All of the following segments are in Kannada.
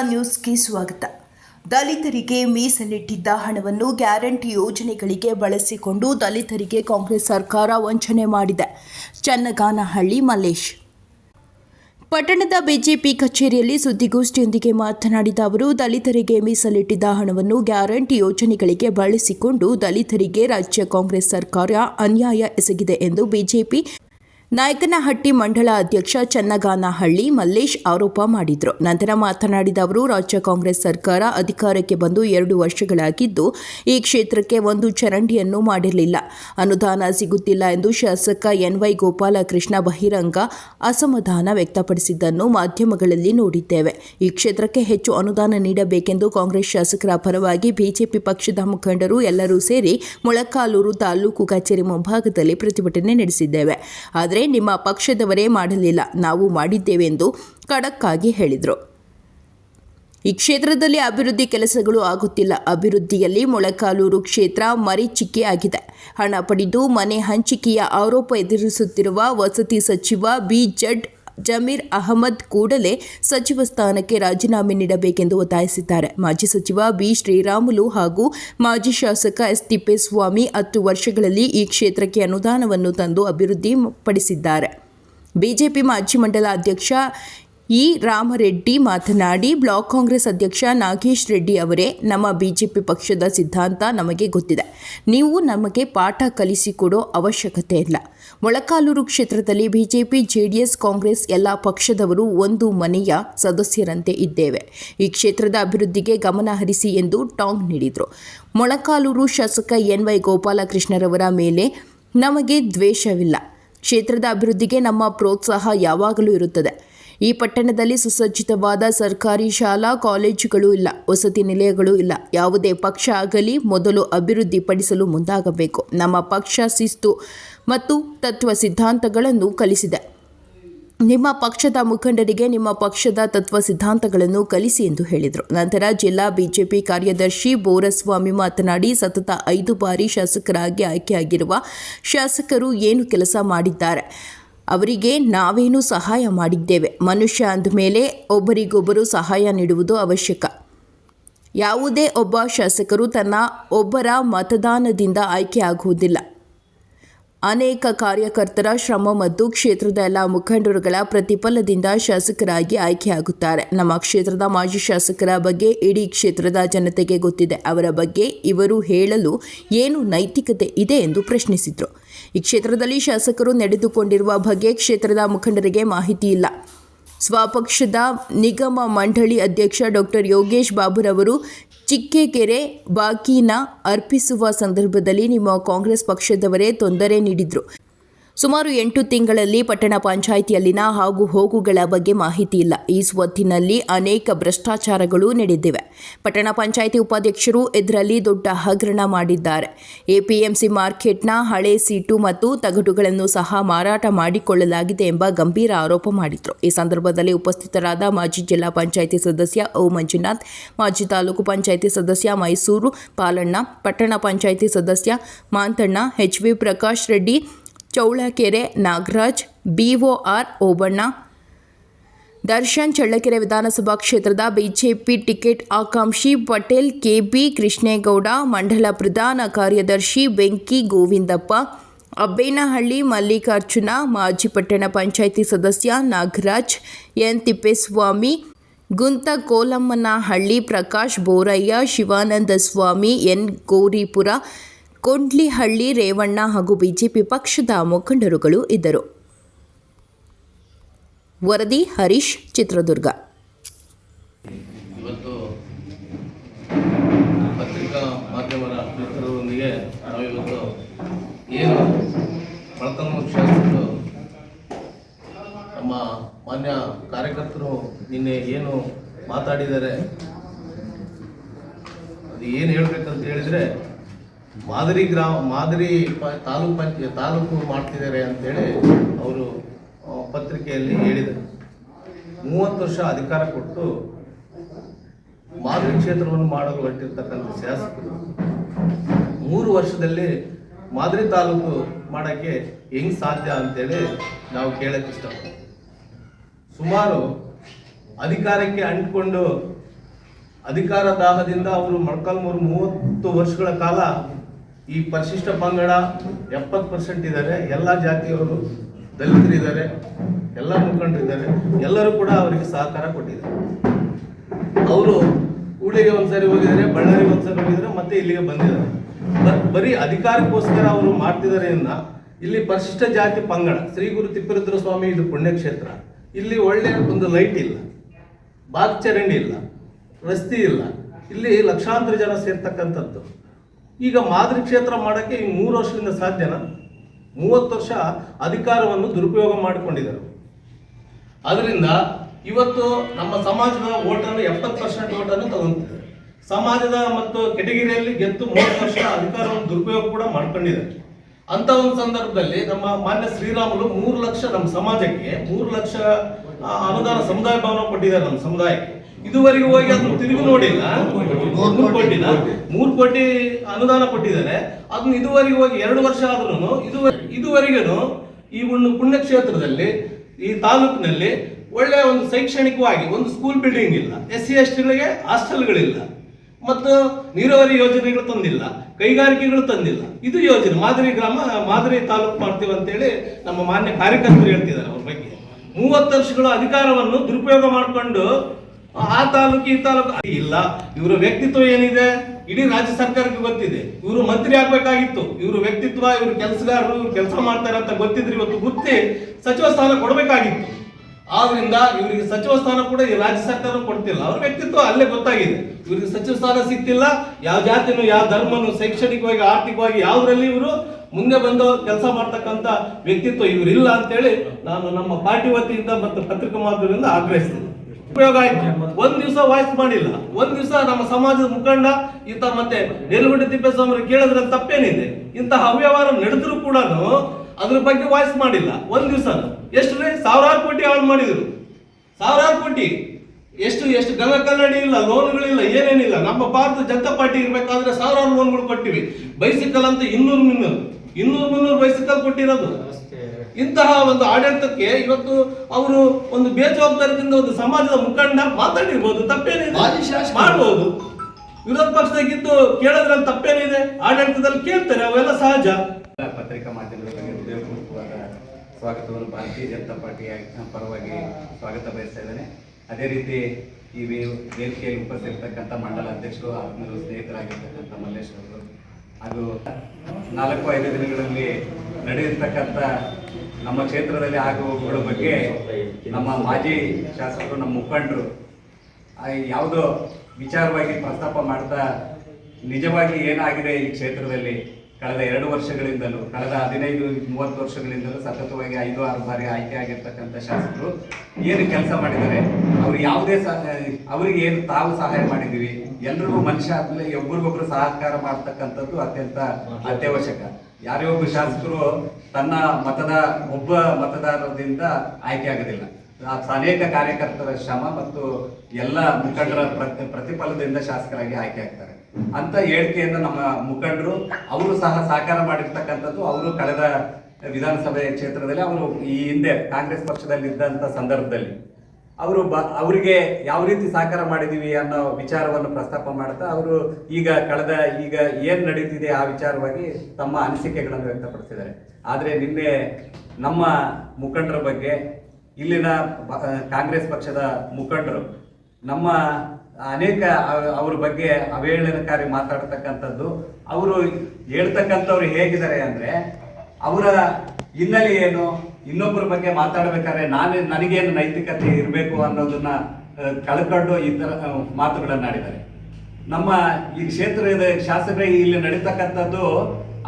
ನ್ಯೂಸ್ಗೆ ಸ್ವಾಗತ. ದಲಿತರಿಗೆ ಮೀಸಲಿಟ್ಟಿದ್ದ ಹಣವನ್ನು ಗ್ಯಾರಂಟಿ ಯೋಜನೆಗಳಿಗೆ ಬಳಸಿಕೊಂಡು ದಲಿತರಿಗೆ ಕಾಂಗ್ರೆಸ್ ಸರ್ಕಾರ ವಂಚನೆ ಮಾಡಿದೆ. ಚನ್ನಗಾನಹಳ್ಳಿ ಮಲ್ಲೇಶ್. ಪಟ್ಟಣದ ಬಿಜೆಪಿ ಕಚೇರಿಯಲ್ಲಿ ಸುದ್ದಿಗೋಷ್ಠಿಯೊಂದಿಗೆ ಮಾತನಾಡಿದ ಅವರು, ದಲಿತರಿಗೆ ಮೀಸಲಿಟ್ಟಿದ್ದ ಹಣವನ್ನು ಗ್ಯಾರಂಟಿ ಯೋಜನೆಗಳಿಗೆ ಬಳಸಿಕೊಂಡು ದಲಿತರಿಗೆ ರಾಜ್ಯ ಕಾಂಗ್ರೆಸ್ ಸರ್ಕಾರ ಅನ್ಯಾಯ ಎಸಗಿದೆ ಎಂದು ಬಿಜೆಪಿ ನಾಯಕನಹಟ್ಟಿ ಮಂಡಳ ಅಧ್ಯಕ್ಷ ಚನ್ನಗಾನಹಳ್ಳಿ ಮಲ್ಲೇಶ್ ಆರೋಪ ಮಾಡಿದರು. ನಂತರ ಮಾತನಾಡಿದ ಅವರು, ರಾಜ್ಯ ಕಾಂಗ್ರೆಸ್ ಸರ್ಕಾರ ಅಧಿಕಾರಕ್ಕೆ ಬಂದು ಎರಡು ವರ್ಷಗಳಾಗಿದ್ದು, ಈ ಕ್ಷೇತ್ರಕ್ಕೆ ಒಂದು ಚರಂಡಿಯನ್ನು ಮಾಡಿರಲಿಲ್ಲ. ಅನುದಾನ ಸಿಗುತ್ತಿಲ್ಲ ಎಂದು ಶಾಸಕ ಎನ್ವೈ ಗೋಪಾಲಕೃಷ್ಣ ಬಹಿರಂಗ ಅಸಮಾಧಾನ ವ್ಯಕ್ತಪಡಿಸಿದ್ದನ್ನು ಮಾಧ್ಯಮಗಳಲ್ಲಿ ನೋಡಿದ್ದೇವೆ. ಈ ಕ್ಷೇತ್ರಕ್ಕೆ ಹೆಚ್ಚು ಅನುದಾನ ನೀಡಬೇಕೆಂದು ಕಾಂಗ್ರೆಸ್ ಶಾಸಕರ ಪರವಾಗಿ ಬಿಜೆಪಿ ಪಕ್ಷದ ಮುಖಂಡರು ಎಲ್ಲರೂ ಸೇರಿ ಮೊಳಕಾಲೂರು ತಾಲೂಕು ಕಚೇರಿ ಮುಂಭಾಗದಲ್ಲಿ ಪ್ರತಿಭಟನೆ ನಡೆಸಿದ್ದೇವೆ. ಆದರೆ ನಿಮ್ಮ ಪಕ್ಷದವರೇ ಮಾಡಲಿಲ್ಲ. ನಾವು ಮಾಡಿದ್ದೇವೆ ಎಂದು ಖಡಕ್ ಆಗಿ ಹೇಳಿದರು. ಈ ಕ್ಷೇತ್ರದಲ್ಲಿ ಅಭಿವೃದ್ಧಿ ಕೆಲಸಗಳು ಆಗುತ್ತಿಲ್ಲ. ಅಭಿವೃದ್ಧಿಯಲ್ಲಿ ಮೊಳಕಾಲೂರು ಕ್ಷೇತ್ರ ಮರೀಚಿಕೆ ಆಗಿದೆ. ಹಣ ಪಡೆದು ಮನೆ ಹಂಚಿಕೆಯ ಆರೋಪ ಎದುರಿಸುತ್ತಿರುವ ವಸತಿ ಸಚಿವ ಬಿ ಜಡ್ ಜಮೀರ್ ಅಹಮದ್ ಕೂಡಲೇ ಸಚಿವ ಸ್ಥಾನಕ್ಕೆ ರಾಜೀನಾಮೆ ನೀಡಬೇಕೆಂದು ಒತ್ತಾಯಿಸಿದ್ದಾರೆ. ಮಾಜಿ ಸಚಿವ ಬಿ. ಶ್ರೀರಾಮುಲು ಹಾಗೂ ಮಾಜಿ ಶಾಸಕ ಎಸ್. ತಿಪ್ಪೇಸ್ವಾಮಿ ಹತ್ತು ವರ್ಷಗಳಲ್ಲಿ ಈ ಕ್ಷೇತ್ರಕ್ಕೆ ಅನುದಾನವನ್ನು ತಂದು ಅಭಿವೃದ್ಧಿಪಡಿಸಿದ್ದಾರೆ. ಬಿಜೆಪಿ ಮಾಜಿ ಮಂಡಲ ಅಧ್ಯಕ್ಷ ಇ ರಾಮರೆಡ್ಡಿ ಮಾತನಾಡಿ, ಬ್ಲಾಕ್ ಕಾಂಗ್ರೆಸ್ ಅಧ್ಯಕ್ಷ ನಾಗೇಶ್ ರೆಡ್ಡಿ ಅವರೇ ನಮ್ಮ ಬಿಜೆಪಿ ಪಕ್ಷದ ಸಿದ್ಧಾಂತ ನಮಗೆ ಗೊತ್ತಿದೆ. ನೀವು ನಮಗೆ ಪಾಠ ಕಲಿಸಿಕೊಡೋ ಅವಶ್ಯಕತೆ ಇಲ್ಲ. ಮೊಳಕಾಲೂರು ಕ್ಷೇತ್ರದಲ್ಲಿ ಬಿಜೆಪಿ, ಜೆಡಿಎಸ್, ಕಾಂಗ್ರೆಸ್ ಎಲ್ಲ ಪಕ್ಷದವರು ಒಂದು ಮನೆಯ ಸದಸ್ಯರಂತೆ ಇದ್ದೇವೆ. ಈ ಕ್ಷೇತ್ರದ ಅಭಿವೃದ್ಧಿಗೆ ಗಮನ ಹರಿಸಿ ಎಂದು ಟಾಂಗ್ ನೀಡಿದರು. ಮೊಳಕಾಲೂರು ಶಾಸಕ ಎನ್ ವೈ ಗೋಪಾಲಕೃಷ್ಣರವರ ಮೇಲೆ ನಮಗೆ ದ್ವೇಷವಿಲ್ಲ. ಕ್ಷೇತ್ರದ ಅಭಿವೃದ್ಧಿಗೆ ನಮ್ಮ ಪ್ರೋತ್ಸಾಹ ಯಾವಾಗಲೂ ಇರುತ್ತದೆ. ಈ ಪಟ್ಟಣದಲ್ಲಿ ಸುಸಜ್ಜಿತವಾದ ಸರ್ಕಾರಿ ಶಾಲಾ, ಕಾಲೇಜುಗಳು ಇಲ್ಲ. ವಸತಿ ನಿಲಯಗಳು ಇಲ್ಲ. ಯಾವುದೇ ಪಕ್ಷ ಆಗಲಿ ಮೊದಲು ಅಭಿವೃದ್ಧಿಪಡಿಸಲು ಮುಂದಾಗಬೇಕು. ನಮ್ಮ ಪಕ್ಷ ಶಿಸ್ತು ಮತ್ತು ತತ್ವ ಸಿದ್ಧಾಂತಗಳನ್ನು ಕಲಿಸಿದೆ. ನಿಮ್ಮ ಪಕ್ಷದ ಮುಖಂಡರಿಗೆ ನಿಮ್ಮ ಪಕ್ಷದ ತತ್ವ ಸಿದ್ಧಾಂತಗಳನ್ನು ಕಲಿಸಿ ಎಂದು ಹೇಳಿದರು. ನಂತರ ಜಿಲ್ಲಾ ಬಿಜೆಪಿ ಕಾರ್ಯದರ್ಶಿ ಬೋರಸ್ವಾಮಿ ಮಾತನಾಡಿ, ಸತತ ಐದು ಬಾರಿ ಶಾಸಕರಾಗಿ ಆಯ್ಕೆಯಾಗಿರುವ ಶಾಸಕರು ಏನು ಕೆಲಸ ಮಾಡಿದ್ದಾರೆ? ಅವರಿಗೆ ನಾವೇನು ಸಹಾಯ ಮಾಡಿದ್ದೇವೆ. ಮನುಷ್ಯ ಅಂದಮೇಲೆ ಒಬ್ಬರಿಗೊಬ್ಬರು ಸಹಾಯ ನೀಡುವುದು ಅವಶ್ಯಕ. ಯಾವುದೇ ಒಬ್ಬ ಶಾಸಕರು ತನ್ನ ಒಬ್ಬರ ಮತದಾನದಿಂದ ಆಯ್ಕೆಯಾಗುವುದಿಲ್ಲ ಅನೇಕ ಕಾರ್ಯಕರ್ತರ ಶ್ರಮ ಮತ್ತು ಕ್ಷೇತ್ರದ ಎಲ್ಲ ಮುಖಂಡರುಗಳ ಪ್ರತಿಫಲದಿಂದ ಶಾಸಕರಾಗಿ ಆಯ್ಕೆಯಾಗುತ್ತಾರೆ ನಮ್ಮ ಕ್ಷೇತ್ರದ ಮಾಜಿ ಶಾಸಕರ ಬಗ್ಗೆ ಇಡೀ ಕ್ಷೇತ್ರದ ಜನತೆಗೆ ಗೊತ್ತಿದೆ. ಅವರ ಬಗ್ಗೆ ಇವರು ಹೇಳಲು ಏನು ನೈತಿಕತೆ ಇದೆ ಎಂದು ಪ್ರಶ್ನಿಸಿದರು. ಈ ಕ್ಷೇತ್ರದಲ್ಲಿ ಶಾಸಕರು ನಡೆದುಕೊಂಡಿರುವ ಬಗ್ಗೆ ಕ್ಷೇತ್ರದ ಮುಖಂಡರಿಗೆ ಮಾಹಿತಿ ಇಲ್ಲ. ಸ್ವಪಕ್ಷದ ನಿಗಮ ಮಂಡಳಿ ಅಧ್ಯಕ್ಷ ಡಾಕ್ಟರ್ ಯೋಗೇಶ್ ಬಾಬುರವರು ಚಿಕ್ಕೆಕೆರೆ ಬಾಕಿನ ಅರ್ಪಿಸುವ ಸಂದರ್ಭದಲ್ಲಿ ನಿಮ್ಮ ಕಾಂಗ್ರೆಸ್ ಪಕ್ಷದವರೇ ತೊಂದರೆ ನೀಡಿದ್ರು. ಸುಮಾರು ಎಂಟು ತಿಂಗಳಲ್ಲಿ ಪಟ್ಟಣ ಪಂಚಾಯಿತಿಯಲ್ಲಿನ ಹಾಗೂ ಹೋಗುಗಳ ಬಗ್ಗೆ ಮಾಹಿತಿ ಇಲ್ಲ. ಈ ಸ್ವತ್ತಿನಲ್ಲಿ ಅನೇಕ ಭ್ರಷ್ಟಾಚಾರಗಳು ನಡೆದಿವೆ. ಪಟ್ಟಣ ಪಂಚಾಯಿತಿ ಉಪಾಧ್ಯಕ್ಷರು ಇದರಲ್ಲಿ ದೊಡ್ಡ ಹಗರಣ ಮಾಡಿದ್ದಾರೆ. ಎಪಿಎಂಸಿ ಮಾರ್ಕೆಟ್ನ ಹಳೆ ಸೀಟು ಮತ್ತು ತಗಡುಗಳನ್ನು ಸಹ ಮಾರಾಟ ಮಾಡಿಕೊಳ್ಳಲಾಗಿದೆ ಎಂಬ ಗಂಭೀರ ಆರೋಪ ಮಾಡಿದರು. ಈ ಸಂದರ್ಭದಲ್ಲಿ ಉಪಸ್ಥಿತರಾದ ಮಾಜಿ ಜಿಲ್ಲಾ ಪಂಚಾಯಿತಿ ಸದಸ್ಯ ಓ ಮಂಜುನಾಥ್ ಮಾಜಿ ತಾಲೂಕು ಪಂಚಾಯಿತಿ ಸದಸ್ಯ ಮೈಸೂರು ಪಾಲಣ್ಣ, ಪಟ್ಟಣ ಪಂಚಾಯಿತಿ ಸದಸ್ಯ Manthanna, H V Prakash Reddy Chowlakere Nagaraj, B O R Obanna. Darshan Challakere ವಿಧಾನಸಭಾ ಕ್ಷೇತ್ರದ ಬಿಜೆಪಿ ಟಿಕೆಟ್ ಆಕಾಂಕ್ಷಿ ಪಟೇಲ್, ಕೆಬಿ ಕೃಷ್ಣೇಗೌಡ, ಮಂಡಲ ಪ್ರಧಾನ ಕಾರ್ಯದರ್ಶಿ ಬೆಂಕಿ ಗೋವಿಂದಪ್ಪ, ಅಬ್ಬೇನಹಳ್ಳಿ ಮಲ್ಲಿಕಾರ್ಜುನ, ಮಾಜಿ ಪಟ್ಟಣ ಪಂಚಾಯಿತಿ ಸದಸ್ಯ ನಾಗರಾಜ್, ಎನ್ ತಿಪ್ಪೇಸ್ವಾಮಿ, ಗುಂತ ಕೋಲಮ್ಮನಹಳ್ಳಿ ಪ್ರಕಾಶ್ ಬೋರಯ್ಯ, ಶಿವಾನಂದ ಸ್ವಾಮಿ, ಎನ್ ಗೌರಿಪುರ ಕೊಂಡ್ಲಿಹಳ್ಳಿ, ರೇವಣ್ಣ ಹಾಗೂ ಬಿಜೆಪಿ ಪಕ್ಷದ ಮುಖಂಡರುಗಳು ಇದ್ದರು. ವರದಿ ಹರೀಶ್, ಚಿತ್ರದುರ್ಗ. ಇವತ್ತು ಪತ್ರಿಕಾ ಮಾಧ್ಯಮದ ಮಿತ್ರರೊಂದಿಗೆ ನಾವಿವತ್ತು ಏನು ಮೊಳಕಾಲ್ಮೂರು ಶಾಸಕರು ನಮ್ಮ ಮಾನ್ಯ ಕಾರ್ಯಕರ್ತರು ನಿನ್ನೆ ಏನು ಮಾತಾಡಿದ್ದಾರೆ, ಅದು ಏನು ಹೇಳ್ಬೇಕಂತ ಹೇಳಿದರೆ ಮಾದರಿ ಗ್ರಾಮ, ಮಾದರಿ ತಾಲೂಕು ಪಂಚ ತಾಲೂಕು ಮಾಡ್ತಿದ್ದಾರೆ ಅಂತೇಳಿ ಅವರು ಪತ್ರಿಕೆಯಲ್ಲಿ ಹೇಳಿದರು. ಮೂವತ್ತು ವರ್ಷ ಅಧಿಕಾರ ಕೊಟ್ಟು ಮಾದರಿ ಕ್ಷೇತ್ರವನ್ನು ಮಾಡಲು ಹೊರಟಿರ್ತಕ್ಕಂಥ ಶಾಸಕರು, ಮೂರು ವರ್ಷದಲ್ಲಿ ಮಾದರಿ ತಾಲೂಕು ಮಾಡೋಕ್ಕೆ ಹೆಂಗ್ ಸಾಧ್ಯ ಅಂತೇಳಿ ನಾವು ಕೇಳಕ್ಕೆ ಇಷ್ಟಪಡ್ತೀವಿ. ಸುಮಾರು ಅಧಿಕಾರಕ್ಕೆ ಅಂಟ್ಕೊಂಡು ಅಧಿಕಾರ ದಾಹದಿಂದ ಅವರು ಮೊಳಕಾಲ್ಮೂರು ಮೂವತ್ತು ವರ್ಷಗಳ ಕಾಲ ಈ ಪರಿಶಿಷ್ಟ ಪಂಗಡ ಎಪ್ಪತ್ತು ಪರ್ಸೆಂಟ್ ಇದ್ದಾರೆ. ಎಲ್ಲ ಜಾತಿಯವರು ದಲಿತರಿದ್ದಾರೆ, ಎಲ್ಲ ಮುಖಂಡರಿದ್ದಾರೆ. ಎಲ್ಲರೂ ಕೂಡ ಅವರಿಗೆ ಸಹಕಾರ ಕೊಟ್ಟಿದ್ದಾರೆ. ಅವರು ಊಳಿಗೆ ಒಂದ್ಸರಿ ಹೋಗಿದ್ದಾರೆ, ಬಳ್ಳಾರಿ ಒಂದ್ಸರಿ ಹೋಗಿದ್ದಾರೆ, ಮತ್ತೆ ಇಲ್ಲಿಗೆ ಬಂದಿದ್ದಾರೆ. ಬರೀ ಅಧಿಕಾರಕ್ಕೋಸ್ಕರ ಅವರು ಮಾಡ್ತಿದ್ದಾರೆ ಅನ್ನ ಇಲ್ಲಿ ಪರಿಶಿಷ್ಟ ಜಾತಿ ಪಂಗಡ, ಶ್ರೀ ಗುರು ತಿಪ್ಪರುದ್ರ ಸ್ವಾಮಿ ಇದು ಪುಣ್ಯಕ್ಷೇತ್ರ. ಇಲ್ಲಿ ಒಳ್ಳೆಯ ಒಂದು ಲೈಟ್ ಇಲ್ಲ ಬಾಗ್ ಚರಂಡಿ ಇಲ್ಲ, ರಸ್ತೆ ಇಲ್ಲ. ಇಲ್ಲಿ ಲಕ್ಷಾಂತರ ಜನ ಸೇರ್ತಕ್ಕಂಥದ್ದು. ಈಗ ಮಾದರಿ ಕ್ಷೇತ್ರ ಮಾಡೋಕ್ಕೆ ಈ ಮೂರು ವರ್ಷದಿಂದ ಸಾಧ್ಯನಾ? ಮೂವತ್ತು ವರ್ಷ ಅಧಿಕಾರವನ್ನು ದುರುಪಯೋಗ ಮಾಡಿಕೊಂಡಿದ್ದಾರೆ. ಅದರಿಂದ ಇವತ್ತು ನಮ್ಮ ಸಮಾಜದ ಓಟನ್ನು ಎಪ್ಪತ್ತು ಪರ್ಸೆಂಟ್ ಓಟನ್ನು ತಗೊಂತಿದೆ ಸಮಾಜದ ಮತ್ತು ಕೆಟಗಿರಿಯಲ್ಲಿ ಗೆದ್ದು ಮೂವತ್ತು ವರ್ಷ ಅಧಿಕಾರವನ್ನು ದುರುಪಯೋಗ ಕೂಡ ಮಾಡ್ಕೊಂಡಿದ್ದಾರೆ. ಅಂತ ಒಂದು ಸಂದರ್ಭದಲ್ಲಿ ನಮ್ಮ ಮಾನ್ಯ ಶ್ರೀರಾಮುಲು ಮೂರು ಲಕ್ಷ ನಮ್ಮ ಸಮಾಜಕ್ಕೆ ಮೂರು ಲಕ್ಷ ಅನುದಾನ ಸಮುದಾಯ ಭವನ ಕೊಟ್ಟಿದ್ದಾರೆ ನಮ್ಮ ಸಮುದಾಯಕ್ಕೆ. ಇದುವರೆಗೂ ಹೋಗಿ ಅದನ್ನು ತಿರುಗಿ ನೋಡಿಲ್ಲ. ಮೂರು ಕೋಟಿನ? ಮೂರು ಕೋಟಿ. ಅನುದಾನ ಕೊಟ್ಟಿದ್ದಾರೆ. ಅದನ್ನ ಇದುವರೆಗೂ ಹೋಗಿ ಎರಡು ವರ್ಷ ಆದ್ರೂ ಇದು ಇದುವರೆಗೂ ಈ ಒಂದು ಪುಣ್ಯಕ್ಷೇತ್ರದಲ್ಲಿ ಈ ತಾಲೂಕಿನಲ್ಲಿ ಒಳ್ಳೆಯ ಒಂದು ಶೈಕ್ಷಣಿಕವಾಗಿ ಒಂದು ಸ್ಕೂಲ್ ಬಿಲ್ಡಿಂಗ್ ಇಲ್ಲ. ಎಸ್ ಸಿ ಎಸ್ ಟಿಗಳಿಗೆ ಹಾಸ್ಟೆಲ್ಗಳಿಲ್ಲ. ಮತ್ತು ನೀರಾವರಿ ಯೋಜನೆಗಳು ತಂದಿಲ್ಲ. ಕೈಗಾರಿಕೆಗಳು ತಂದಿಲ್ಲ. ಇದು ಯೋಜನೆ. ಮಾದರಿ ಗ್ರಾಮ ಮಾದರಿ ತಾಲೂಕು ಮಾಡ್ತೀವಿ ಅಂತೇಳಿ ನಮ್ಮ ಮಾನ್ಯ ಕಾರ್ಯಕರ್ತರು ಹೇಳ್ತಿದ್ದಾರೆ ಅವ್ರ ಬಗ್ಗೆ. ಮೂವತ್ತು ವರ್ಷಗಳ ಅಧಿಕಾರವನ್ನು ದುರುಪಯೋಗ ಮಾಡಿಕೊಂಡು ಆ ತಾಲೂಕು ಈ ತಾಲೂಕು ಇಲ್ಲ. ಇವರ ವ್ಯಕ್ತಿತ್ವ ಏನಿದೆ? ಇಡೀ ರಾಜ್ಯ ಸರ್ಕಾರಕ್ಕೆ ಗೊತ್ತಿದೆ. ಇವರು ಮಂತ್ರಿ ಆಗ್ಬೇಕಾಗಿತ್ತು. ಇವ್ರ ವ್ಯಕ್ತಿತ್ವ, ಇವರು ಕೆಲಸಗಾರರು ಇವ್ರು ಕೆಲಸ ಮಾಡ್ತಾರೆ ಅಂತ ಗೊತ್ತಿದ್ರೆ ಇವತ್ತು ಗುರ್ತಿ ಸಚಿವ ಸ್ಥಾನ ಕೊಡಬೇಕಾಗಿತ್ತು. ಆದ್ರಿಂದ ಇವರಿಗೆ ಸಚಿವ ಸ್ಥಾನ ಕೂಡ ಈ ರಾಜ್ಯ ಸರ್ಕಾರ ಕೊಡ್ತಿಲ್ಲ. ಅವ್ರ ವ್ಯಕ್ತಿತ್ವ ಅಲ್ಲೇ ಗೊತ್ತಾಗಿದೆ. ಇವರಿಗೆ ಸಚಿವ ಸ್ಥಾನ ಸಿಗ್ತಿಲ್ಲ. ಯಾವ ಜಾತಿನೂ, ಯಾವ ಧರ್ಮನು, ಶೈಕ್ಷಣಿಕವಾಗಿ, ಆರ್ಥಿಕವಾಗಿ ಯಾವ್ದ್ರಲ್ಲಿ ಇವರು ಮುಂದೆ ಬಂದು ಕೆಲಸ ಮಾಡ್ತಕ್ಕಂಥ ವ್ಯಕ್ತಿತ್ವ ಇವರಿಲ್ಲ ಅಂತೇಳಿ ನಾನು ನಮ್ಮ ಪಾರ್ಟಿ ವತಿಯಿಂದ ಮತ್ತು ಪತ್ರಿಕಾ ಮಾಧ್ಯಮದಿಂದ ಆಗ್ರಹಿಸ್ತೀನಿ. ಉಪಯೋಗ ಆಯ್ತು. ಒಂದ್ ದಿವಸ ವಾಯ್ಸ್ ಮಾಡಿಲ್ಲ. ಒಂದ್ ದಿವಸ ನಮ್ಮ ಸಮಾಜದ ಮುಖಂಡ ಇಂತ ಮತ್ತೆ ನೆಲಗುಂಡಿ ತಿಪ್ಪೇಸ್ವಾಮಿ ಕೇಳಿದ್ರೆ ತಪ್ಪೇನಿದೆ. ಇಂತಹ ಅವ್ಯವಹಾರ ನಡೆದ್ರು ಕೂಡ ಅದ್ರ ಬಗ್ಗೆ ವಾಯ್ಸ್ ಮಾಡಿಲ್ಲ. ಒಂದ್ ದಿವಸ ಎಷ್ಟು ಸಾವಿರಾರು ಕೋಟಿ ಹಾಳು ಮಾಡಿದ್ರು. ಸಾವಿರಾರು ಕೋಟಿ. ಎಷ್ಟು ಎಷ್ಟು ಗಂಗ ಕನ್ನಡಿ ಇಲ್ಲ ಲೋನ್ಗಳಿಲ್ಲ ಏನೇನಿಲ್ಲ. ನಮ್ಮ ಭಾರತ ಜನತಾ ಪಾರ್ಟಿ ಇರ್ಬೇಕಾದ್ರೆ ಸಾವಿರಾರು ಲೋನ್ಗಳು ಕೊಟ್ಟಿವಿ. ಬೈಸಿಕಲ್ ಅಂತ ಇನ್ನೂರು ಮುನ್ನೂರು. ಇನ್ನೂರು ಮುನ್ನೂರು ಬೈಸಿಕಲ್ ಕೊಟ್ಟಿರೋದು. ಇಂತಹ ಒಂದು ಆಡಳಿತಕ್ಕೆ ಇವತ್ತು ಅವರು ಒಂದು ಬೇಜವಾಬ್ದಾರಿಯಿಂದ ಒಂದು ಸಮಾಜದ ಮುಖಂಡ ಮಾತಾಡಿರ್ಬೋದು ತಪ್ಪೇನಿದೆ. ಮಾಡಬಹುದು ವಿರೋಧ ಪಕ್ಷದಾಗಿದ್ದು ಕೇಳೋದ್ರಲ್ಲಿ ತಪ್ಪೇನಿದೆ ಆಡಳಿತದಲ್ಲಿ ಕೇಳ್ತಾರೆ ಅವೆಲ್ಲ ಸಹಜ. ಪತ್ರಿಕಾ ಮಾಧ್ಯಮದ ಬಗ್ಗೆ ಹೃದಯಪೂರ್ವಕವಾದ ಸ್ವಾಗತವನ್ನು ಭಾರತೀಯ ಜನತಾ ಪಾರ್ಟಿಯ ಪರವಾಗಿ ಸ್ವಾಗತ ಬಯಸ್ತಾ ಇದ್ದೇನೆ. ಅದೇ ರೀತಿ ಈ ವಿ- ವೇದಿಕೆಯಲ್ಲಿ ಉಪಸ್ಥಿತಿರ್ತಕ್ಕಂಥ ಮಂಡಲ ಅಧ್ಯಕ್ಷರು ಆತ್ಮೀಯರು ಸ್ನೇಹಿತರಾಗಿರ್ತಕ್ಕಂಥ ಮಲ್ಲೇಶ್ ಅವರು ಹಾಗೂ ನಾಲ್ಕು ಐದು ದಿನಗಳಲ್ಲಿ ನಡೆದಿರ್ತಕ್ಕಂಥ ನಮ್ಮ ಕ್ಷೇತ್ರದಲ್ಲಿ ಆಗುವುಗಳ ಬಗ್ಗೆ ನಮ್ಮ ಮಾಜಿ ಶಾಸಕರು, ನಮ್ಮ ಮುಖಂಡರು ಯಾವುದೋ ವಿಚಾರವಾಗಿ ಪ್ರಸ್ತಾಪ ಮಾಡ್ತಾ ನಿಜವಾಗಿ ಏನಾಗಿದೆ ಈ ಕ್ಷೇತ್ರದಲ್ಲಿ? ಕಳೆದ ಎರಡು ವರ್ಷಗಳಿಂದಲೂ, ಕಳೆದ ಹದಿನೈದು, ಮೂವತ್ತು ವರ್ಷಗಳಿಂದಲೂ ಸತತವಾಗಿ ಐದು, ಆರು ಬಾರಿ ಆಯ್ಕೆ ಆಗಿರ್ತಕ್ಕಂಥ ಶಾಸಕರು ಏನು ಕೆಲಸ ಮಾಡಿದ್ದಾರೆ? ಅವ್ರು ಯಾವುದೇ ಸಹ ಅವರಿಗೆ ಏನು ತಾವು ಸಹಾಯ ಮಾಡಿದ್ದೀವಿ ಎಲ್ರಿಗೂ ಮನುಷ್ಯ ಆದ್ಮೇಲೆ ಒಬ್ರಿಗೊಬ್ರು ಸಹಕಾರ ಮಾಡ್ತಕ್ಕಂಥದ್ದು ಅತ್ಯಂತ ಅತ್ಯವಶ್ಯಕ. ಯಾರೇ ಒಬ್ಬ ಶಾಸಕರು ತನ್ನ ಮತದ, ಒಬ್ಬ ಮತದಾರರಿಂದ ಆಯ್ಕೆ ಆಗೋದಿಲ್ಲ. ಅನೇಕ ಕಾರ್ಯಕರ್ತರ ಶ್ರಮ ಮತ್ತು ಎಲ್ಲ ಮುಖಂಡರ ಪ್ರತಿ, ಪ್ರತಿಫಲದಿಂದ ಶಾಸಕರಾಗಿ ಆಯ್ಕೆ ಆಗ್ತಾರೆ. ಅಂತ ಹೇಳಿಕೆಯನ್ನು ನಮ್ಮ ಮುಖಂಡರು, ಅವರು ಸಹ ಸಹಕಾರ ಮಾಡಿರ್ತಕ್ಕಂಥದ್ದು ಅವರು ಕಳೆದ ವಿಧಾನಸಭೆ ಕ್ಷೇತ್ರದಲ್ಲಿ ಅವರು ಈ ಹಿಂದೆ ಕಾಂಗ್ರೆಸ್ ಪಕ್ಷದಲ್ಲಿ ಇದ್ದಂಥ ಸಂದರ್ಭದಲ್ಲಿ. ಅವರು ಬ, ಅವರಿಗೆ ಯಾವ ರೀತಿ ಸಹಕಾರ ಮಾಡಿದೀವಿ ಅನ್ನೋ ವಿಚಾರವನ್ನು ಪ್ರಸ್ತಾಪ ಮಾಡ್ತಾ ಅವರು ಈಗ ಕಳೆದ ಈಗ ಏನು ನಡೀತಿದೆ ಆ ವಿಚಾರವಾಗಿ ತಮ್ಮ ಅನಿಸಿಕೆಗಳನ್ನು ವ್ಯಕ್ತಪಡಿಸಿದ್ದಾರೆ. ಆದರೆ ನಿನ್ನೆ ನಮ್ಮ ಮುಖಂಡರ ಬಗ್ಗೆ ಇಲ್ಲಿನ ಕಾಂಗ್ರೆಸ್ ಪಕ್ಷದ ಮುಖಂಡರು ನಮ್ಮ ಅನೇಕ ಅವ್ರ ಬಗ್ಗೆ ಅವಹೇಳನಕಾರಿ ಮಾತಾಡ್ತಕ್ಕಂಥದ್ದು, ಅವರು ಹೇಳ್ತಕ್ಕಂಥವ್ರು ಹೇಗಿದ್ದಾರೆ ಅಂದ್ರೆ ಅವರ ಹಿನ್ನೆಲೆ ಏನು ಇನ್ನೊಬ್ಬರ ಬಗ್ಗೆ ಮಾತಾಡ್ಬೇಕಾದ್ರೆ ನಾನೇ ನನಗೇನು ನೈತಿಕತೆ ಇರಬೇಕು ಅನ್ನೋದನ್ನ ಕಳ್ಕೊಂಡು ಈ ತರ ಮಾತುಗಳನ್ನು ಆಡಿದ್ದಾರೆ. ನಮ್ಮ ಈ ಕ್ಷೇತ್ರದ ಶಾಸಕರೇ ಇಲ್ಲಿ ನಡೀತಕ್ಕಂಥದ್ದು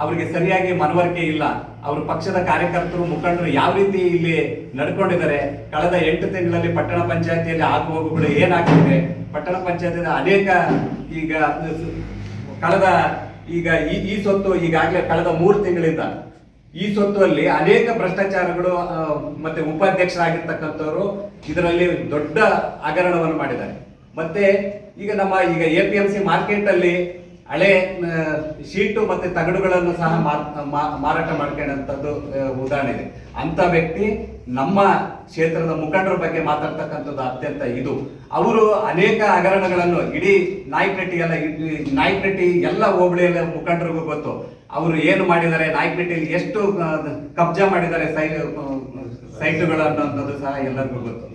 ಅವರಿಗೆ ಸರಿಯಾಗಿ ಮನವರಿಕೆ ಇಲ್ಲ. ಅವ್ರ ಪಕ್ಷದ ಕಾರ್ಯಕರ್ತರು, ಮುಖಂಡರು ಯಾವ ರೀತಿ ಇಲ್ಲಿ ನಡ್ಕೊಂಡಿದ್ದಾರೆ, ಕಳೆದ ಎಂಟು ತಿಂಗಳಲ್ಲಿ ಪಟ್ಟಣ ಪಂಚಾಯತಿಯಲ್ಲಿ ಆಗು ಹೋಗುಗಳು ಏನಾಗ್ತಿದೆ? ಪಟ್ಟಣ ಪಂಚಾಯತಿಯ ಅನೇಕ ಈಗ, ಕಳೆದ ಈಗ ಈ ಈ ಸೊತ್ತು ಈಗಾಗಲೇ ಕಳೆದ ಮೂರು ತಿಂಗಳಿಂದ ಈ ಸೊತ್ತಲ್ಲಿ ಅನೇಕ ಭ್ರಷ್ಟಾಚಾರಗಳು ಮತ್ತೆ ಉಪಾಧ್ಯಕ್ಷರಾಗಿರ್ತಕ್ಕಂಥವ್ರು ಇದರಲ್ಲಿ ದೊಡ್ಡ ಹಗರಣವನ್ನು ಮಾಡಿದ್ದಾರೆ. ಮತ್ತೆ ಈಗ ನಮ್ಮ ಈಗ A P M C market ಅಲ್ಲಿ ಹಳೆ ಶೀಟು ಮತ್ತೆ ತಗಡುಗಳನ್ನು ಸಹ ಮಾರಾಟ ಮಾಡ್ಕೊಂಡಂಥದ್ದು ಉದಾಹರಣೆ ಇದೆ. ಅಂತ ವ್ಯಕ್ತಿ ನಮ್ಮ ಕ್ಷೇತ್ರದ ಮುಖಂಡರ ಬಗ್ಗೆ ಮಾತಾಡ್ತಕ್ಕಂಥದ್ದು ಅತ್ಯಂತ ಇದು. ಅವರು ಅನೇಕ ಹಗರಣಗಳನ್ನು ಇಡೀ ನಾಯಕನಟ್ಟಿ ಎಲ್ಲ ನಾಯಕನಟ್ಟಿ ಎಲ್ಲ ಹೋಬಳಿಯಲ್ಲ ಮುಖಂಡರಿಗೂ ಗೊತ್ತು. ಅವರು ಏನು ಮಾಡಿದ್ದಾರೆ? ನಾಯಕನಟ್ಟಿಯಲ್ಲಿ ಎಷ್ಟು ಕಬ್ಜಾ ಮಾಡಿದ್ದಾರೆ ಸೈ ಸೈಟುಗಳು ಸಹ ಎಲ್ಲರಿಗೂ ಗೊತ್ತು.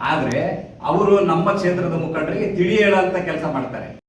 ಆದ್ರೆ, ಅವರು ನಮ್ಮ ಕ್ಷೇತ್ರದ ಮುಖಂಡರಿಗೆ ತಿಳಿ ಅಂತ ಕೆಲಸ ಮಾಡ್ತಾರೆ.